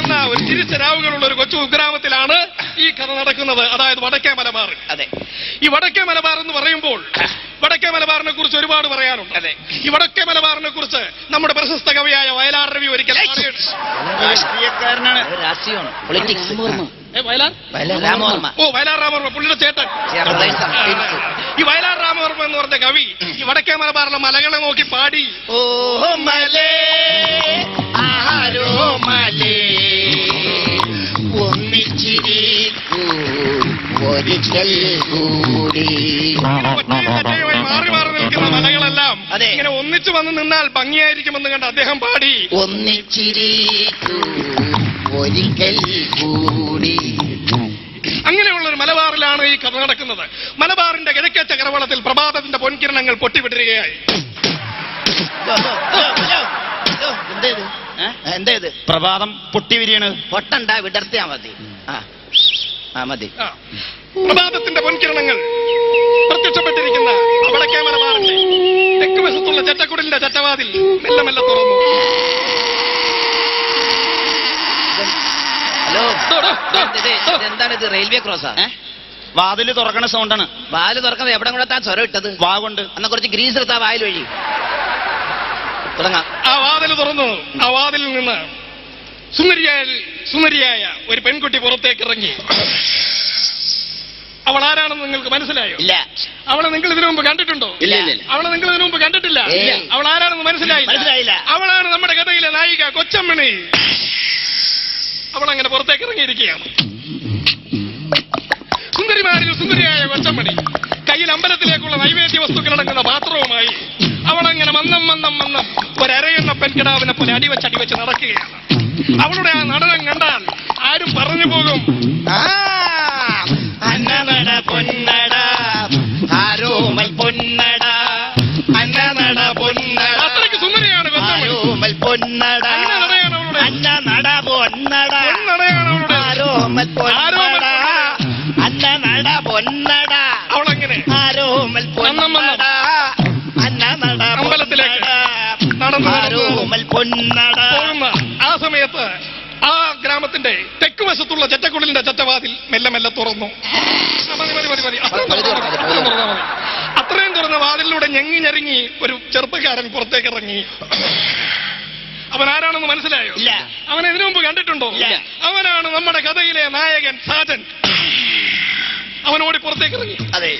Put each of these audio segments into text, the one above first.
നടക്കുന്ന ഒരു തിരിച്ചരാവുകളുള്ള ഒരു കൊച്ചു കുഗ്രാമത്തിലാണ് ഈ കഥ നടക്കുന്നത്. അതായത് വടക്കേ മലബാർ. അതെ. ഈ വടക്കേ മലബാർ എന്ന് പറയുമ്പോൾ വടക്കേ മലബാറിനെ കുറിച്ച് ഒരുപാട് പറയാനുണ്ട്. അതെ. ഈ വടക്കേ മലബാറിനെ കുറിച്ച് നമ്മുടെ പ്രശസ്ത കവിയായ വയലാർ രവി ഒരിക്കൽ രാഷ്ട്രീയക്കാരനാണ്. പൊളിറ്റിക്സ് ഓ വയലാർ രാമവർമ്മ പുള്ളിയുടെ ചേട്ടൻ. ഈ വയലാർ രാമവർമ്മ എന്ന് പറഞ്ഞ കവി ഈ വടക്കേ മലബാറിലെ മലകളെ നോക്കി പാടി. ഓ മലേ. ഒരിക്കൽ കൂടി. മാറി മാറി നിൽക്കുന്ന മലകളെല്ലാം ഇങ്ങനെ ഒന്നിച്ചു വന്ന് നിന്നാൽ ഭംഗിയായിരിക്കുമെന്ന് കണ്ട് അദ്ദേഹം പാടി. ഒന്നിച്ചിരിക്കൂ ഒരിക്കൽ കൂടി. അങ്ങനെയുള്ള ഒരു മലബാറിലാണ് ഈ കഥ നടക്കുന്നത്. മലബാറിന്റെ കിഴക്കേ കരവളത്തിൽ പ്രഭാതത്തിന്റെ പൊൻകിരണങ്ങൾ പൊട്ടിവിടരുകയായി എന്തേത്? എന്തേത്? പ്രഭാതം പൊട്ടിവിരിയാണ്. പൊട്ടണ്ട വിടർത്തിയാ മതി. ആ. ആ മതി. ആ. പ്രഭാതത്തിന്റെ പൊൻകിരണങ്ങൾ പ്രത്യക്ഷപ്പെട്ടിരിക്കുന്ന അവിടെ ക്യാമറ മാറട്ടെ തെക്ക് വശത്തുള്ള ചട്ടക്കുടലിന്റെ ചട്ടവാതിൽ മെല്ലെ മെല്ലെ തുറന്നു. ഹലോ. ദോ, ദോ, ദോ, ഇത്? എന്താണ് ഇത്? റെയിൽവേ ക്രോസാ? വാതിൽ തുറക്കണ സൗണ്ടാണ്. വാൽ തുറക്കുന്നത് എവിടെ കൂടെ താൻ സ്വരം ഇട്ടത്? വാ കൊണ്ട് അന്ന കുറച്ച് ഗ്രീസ് എടുത്താ വായിൽ വഴി തുടങ്ങാം. ആ വാതിൽ തുറന്നു. ആ വാതിലിൽ നിന്ന് സുന്ദരിയായ സുന്ദരിയായ ഒരു പെൺകുട്ടി പുറത്തേക്ക് ഇറങ്ങി. അവൾ ആരാണെന്ന് നിങ്ങൾക്ക് മനസ്സിലായോ? ഇല്ല. അവളെ നിങ്ങൾ ഇതിനു മുമ്പ് കണ്ടിട്ടുണ്ടോ? ഇല്ല. അവളെ നിങ്ങൾ ഇതിനു മുമ്പ് കണ്ടിട്ടില്ല. അവൾ ആരാണെന്ന് മനസ്സിലായില്ല? മനസ്സിലായില്ല. അവളാണ് നമ്മുടെ കഥയിലെ നായിക കൊച്ചമ്മണി. അവൾ അങ്ങനെ പുറത്തേക്ക് ഇറങ്ങിയിരിക്കുകയാണ്. സുന്ദരിമാരിൽ സുന്ദരിയായ കൊച്ചമ്മണി. കയ്യിൽ അമ്പലത്തിലേക്കുള്ള നൈവേദ്യ വസ്തുക്കൾ അടങ്ങുന്ന പാത്രവുമായി അവൾ അവളങ്ങനെ മന്നം മന്നം മന്നം ഒരരയെണ്ണ പെൺകിടാവിനെ പോലെ അടിവച്ചടിവെച്ച് അടിവെച്ച് നടക്കുകയാണ്. അവളുടെ ആ നടനം കണ്ടാൽ ആരും പറഞ്ഞു പോകും. അന്നനട പൊന്നട ആരോമൽ പൊന്നട അന്നനട പൊന്നട അത്രയ്ക്ക് സുന്ദരിയാണ് ആരോമൽ പൊന്നട അന്നനട പൊന്നട ആരോമൽ പൊന്നട അന്നനട പൊന്നട അവളെങ്ങനെ? ആരോമൽ. പൊന്നട അന്നനട അമ്പലത്തിലേക്ക് നടന്നു ആരോമൽ പൊന്നട. സമയത്ത് ആ ഗ്രാമത്തിന്റെ തെക്ക് വശത്തുള്ള ചെറ്റക്കുടലിന്റെ ചറ്റവാതിൽ മെല്ലെ മെല്ലെ തുറന്നു. ആ, മതി, മതി, മതി, മതി. അത്രയും തുറന്നാ വാതിലിലൂടെ ഞെങ്ങി ഞെരുങ്ങി ഒരു ചെറുപ്പക്കാരൻ പുറത്തേക്ക് ഇറങ്ങി. അവൻ ആരാണെന്ന് മനസ്സിലായോ. അവൻ ഇതിനു മുമ്പ് കണ്ടിട്ടുണ്ടോ. അവനാണ് നമ്മുടെ കഥയിലെ നായകൻ സാജൻ. അവനോടി പുറത്തേക്ക് ഇറങ്ങി. അതെ.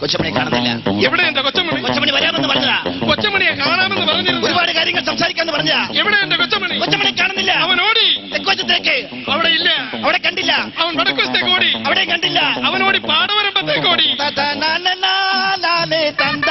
കൊച്ചമണി കാണുന്നില്ല. എവിടെ എന്റെ കൊച്ചമണി? കൊച്ചമണി വരാമെന്ന് പറഞ്ഞതാ. കൊച്ചമണിയെ കാണാമെന്ന് പറഞ്ഞിരുന്നു. ഒരുപാട് കാര്യങ്ങൾ സംസാരിക്കാന്ന് പറഞ്ഞ എവിടെ എന്റെ കൊച്ചമണി? കൊച്ചമണി കാണുന്നില്ല. അവൻ ഓടി. തെക്കോച്ചത്തേക്ക് അവിടെ ഇല്ല. അവിടെ കണ്ടില്ല. അവൻ വടക്കുവശത്തേക്ക് ഓടി. അവിടെ കണ്ടില്ല. അവനോടി പാടവരമ്പത്തേക്ക് ഓടി. തന്താ